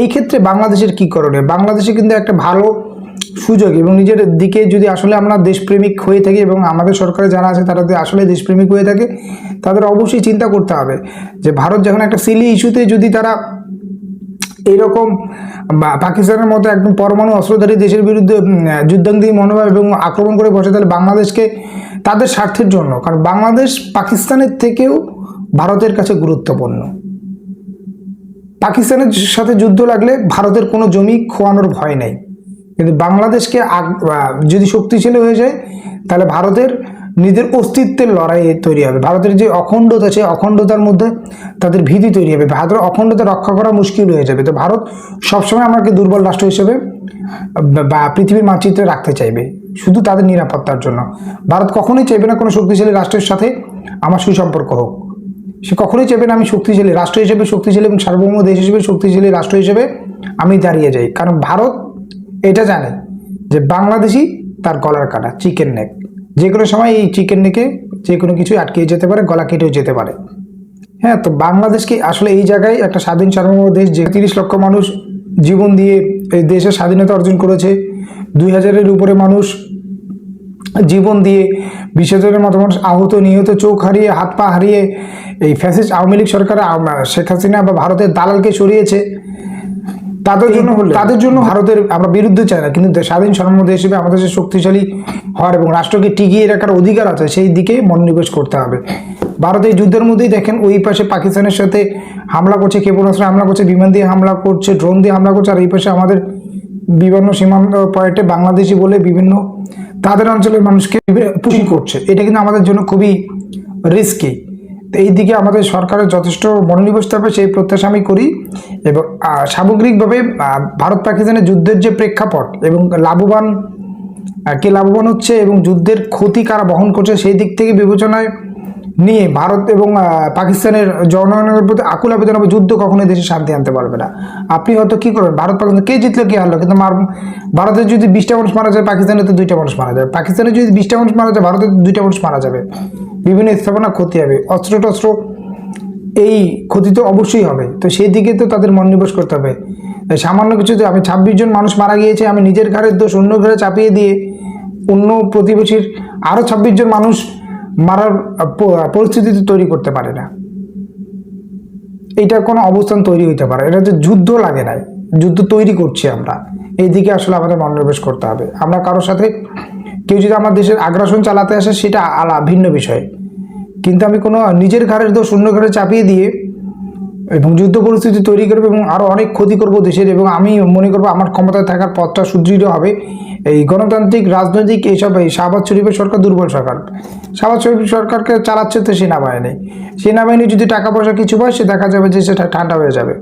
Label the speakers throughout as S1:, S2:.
S1: এই ক্ষেত্রে বাংলাদেশের কী করণীয়? বাংলাদেশে কিন্তু একটা ভালো সুযোগ এবং নিজের দিকে যদি আসলে আমরা দেশপ্রেমিক হয়ে থাকি এবং আমাদের সরকারে যারা আছে তারা যদি আসলে দেশপ্রেমিক হয়ে থাকে, তাদের অবশ্যই চিন্তা করতে হবে যে ভারত যখন একটা সিলি ইস্যুতে যদি তারা এইরকম পাকিস্তানের মতো একদম পরমাণু অস্ত্রধারী দেশের বিরুদ্ধে যুদ্ধাঙ্গী মনোভাব এবং আক্রমণ করে বসে, তাহলে বাংলাদেশকে তাদের স্বার্থের জন্য। কারণ বাংলাদেশ পাকিস্তানের থেকেও ভারতের কাছে গুরুত্বপূর্ণ। পাকিস্তানের সাথে যুদ্ধ লাগলে ভারতের কোনো জমি খোয়ানোর ভয় নেই। কিন্তু বাংলাদেশকে যদি শক্তিশালী হয়ে যায়, তাহলে ভারতের নিজের অস্তিত্বের লড়াই তৈরি হবে। ভারতের যে অখণ্ডতা, সেই অখণ্ডতার মধ্যে তাদের ভীতি তৈরি হবে। ভারতের অখণ্ডতা রক্ষা করা মুশকিল হয়ে যাবে। তো ভারত সবসময় আমাকে দুর্বল রাষ্ট্র হিসেবে বা পৃথিবীর মানচিত্রে রাখতে চাইবে, শুধু তাদের নিরাপত্তার জন্য। ভারত কখনোই চাইবে না কোনো শক্তিশালী রাষ্ট্রের সাথে আমার সুসম্পর্ক হোক। সে কখনোই চাইবে না, আমি শক্তিশালী, রাষ্ট্র হিসেবে শক্তিশালী এবং সার্বভৌম দেশ হিসেবে শক্তিশালী রাষ্ট্র হিসেবে আমি দাঁড়িয়ে যাই। কারণ ভারত এটা জানে যে বাংলাদেশি তার গলার কাটা, চিকেন নেক। যে কোনো সময় এই চিকেন নেকে যে কোনো কিছুই আটকে যেতে পারে, গলা কেটেও যেতে পারে। হ্যাঁ তো বাংলাদেশকে আসলে এই জায়গায় একটা স্বাধীন সার্বভৌম দেশ, যে তিরিশ লক্ষ মানুষ জীবন দিয়ে এই দেশের স্বাধীনতা অর্জন করেছে, দুই হাজারের উপরে মানুষ জীবন দিয়ে বিশ হাজারের মতো মানুষ আহত নিহত চোখ হারিয়ে হাত পা হারিয়ে এই ফ্যাসিস্ট আওয়ামী লীগ সরকার শেখ হাসিনা বা ভারতের দালালকে সরিয়েছে। তাদের জন্য তাদের জন্য ভারতের আমরা বিরুদ্ধে চাই না কিন্তু স্বাধীন দেশ হিসেবে আমাদের যে শক্তিশালী হওয়ার এবং রাষ্ট্রকে টিকিয়ে রাখার অধিকার আছে সেই দিকে মনোনিবেশ করতে হবে। ভারত এই যুদ্ধের মধ্যেই দেখেন ওই পাশে পাকিস্তানের সাথে হামলা করছে ক্ষেপণাস্ত্র হামলা করছে বিমান দিয়ে হামলা করছে ড্রোন দিয়ে হামলা করছে আর এই পাশে আমাদের বিভিন্ন সীমান্ত পয়েন্টে বাংলাদেশি বলে বিভিন্ন তাদের অঞ্চলের মানুষকে পুষিং করছে। এটা কিন্তু আমাদের জন্য খুবই রিস্কি তো এই দিকে আমাদের সরকারের যথেষ্ট মনোনিবেশ থাকবে, সেই প্রত্যাশা আমি করি। এবং সামগ্রিকভাবে ভারত পাকিস্তানের যুদ্ধের যে প্রেক্ষাপট এবং লাভবান কে লাভবান হচ্ছে এবং যুদ্ধের ক্ষতি কারা বহন করছে সেই দিক থেকে বিবেচনায় নিয়ে ভারত এবং পাকিস্তানের জনগণের প্রতি আকুল আবেদন হবে, যুদ্ধ কখনোই দেশে শান্তি আনতে পারবে না। আপনি হয়তো কী করবেন? ভারত, পাকিস্তান, কে জিতলো কে হারলো? কিন্তু মার ভারতের যদি বিশটা মানুষ মারা যায় পাকিস্তানে তো দুইটা মানুষ মারা যাবে। পাকিস্তানে যদি বিশটা মানুষ মারা যায়, ভারতের দুইটা মানুষ মারা যাবে। বিভিন্ন স্থাপনা ক্ষতি হবে। অস্ত্র টস্ত্র এই ক্ষতি তো অবশ্যই হবে। তো সেই দিকে তো তাদের মনোনিবেশ করতে হবে। সামান্য কিছু আমি ছাব্বিশ জন মানুষ মারা গিয়েছে, আমি নিজের ঘরের দোষ অন্য ঘরে চাপিয়ে দিয়ে অন্য প্রতিবেশীর আরও ছাব্বিশ জন মানুষ মারার পরিস্থিতি তৈরি করতে পারে না। এটা কোনো অবস্থান তৈরি হইতে পারে এটা যে যুদ্ধ লাগে নাই। যুদ্ধ তৈরি করছি আমরা। এই দিকে আসলে আমাদের মনোনিবেশ করতে হবে। আমরা কারোর সাথে, কেউ যদি আমার দেশের আগ্রাসন চালাতে আসে, সেটা আলা, ভিন্ন বিষয়। কিন্তু আমি কোনো নিজের ঘরের দোষ অন্য ঘরে চাপিয়ে দিয়ে এবং যুদ্ধ পরিস্থিতি তৈরি করবে এবং আরও অনেক ক্ষতি করব দেশের, এবং আমি মনে করব আমার ক্ষমতায় থাকার পথটা সুদৃঢ় হবে। এই গণতান্ত্রিক, রাজনৈতিক এইসব এই শাহবাজ শরীফের সরকার দুর্বল সরকার। শাহবাজ শরীফ সরকারকে চালাচ্ছে তো সেনাবাহিনী। সেনাবাহিনী যদি টাকা পয়সা কিছু পায় সে দেখা যাবে যে সেটা ঠান্ডা হয়ে যাবে।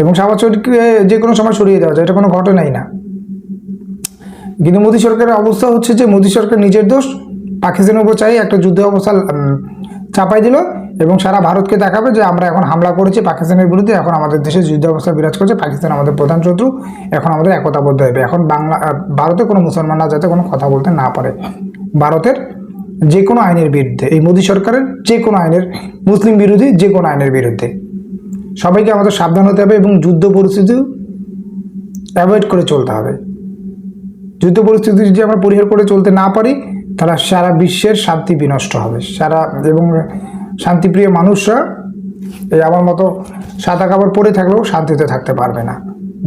S1: এবং শাহবাজ শরীফকে যে কোনো সময় সরিয়ে দেওয়া যায়, এটা কোনো ঘটনাই না। কিন্তু মোদী সরকারের অবস্থা হচ্ছে যে, মোদী সরকার নিজের দোষ, পাকিস্তানের উপর চাই একটা যুদ্ধ অবস্থা চাপাই দিল। এবং সারা ভারতকে দেখাবে যে আমরা এখন হামলা করেছি পাকিস্তানের বিরুদ্ধে, এখন আমাদের দেশে যুদ্ধ অবস্থা বিরাজ করছে, পাকিস্তান আমাদের প্রধান শত্রু, এখন আমাদের একতাবদ্ধ হবে এখন বাংলা ভারতে কোনো মুসলমানরা যাতে কোনো কথা বলতে না পারে। ভারতের যে কোনো আইনের বিরুদ্ধে, এই মোদী সরকারের যে কোনো আইনের, মুসলিম বিরোধী যে কোনো আইনের বিরুদ্ধে। সবাইকে আমাদের সাবধান হতে হবে এবং যুদ্ধ পরিস্থিতি অ্যাভয়েড করে চলতে হবে। যুদ্ধ পরিস্থিতি যদি আমরা পরিহার করে চলতে না পারি, তাহলে সারা বিশ্বের শান্তি বিনষ্ট হবে। সারা এবং শান্তিপ্রিয় মানুষরা এই আমার মতো সাদা কাপড় পরে থাকলেও শান্তিতে থাকতে পারবে না।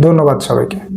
S1: ধন্যবাদ সবাইকে।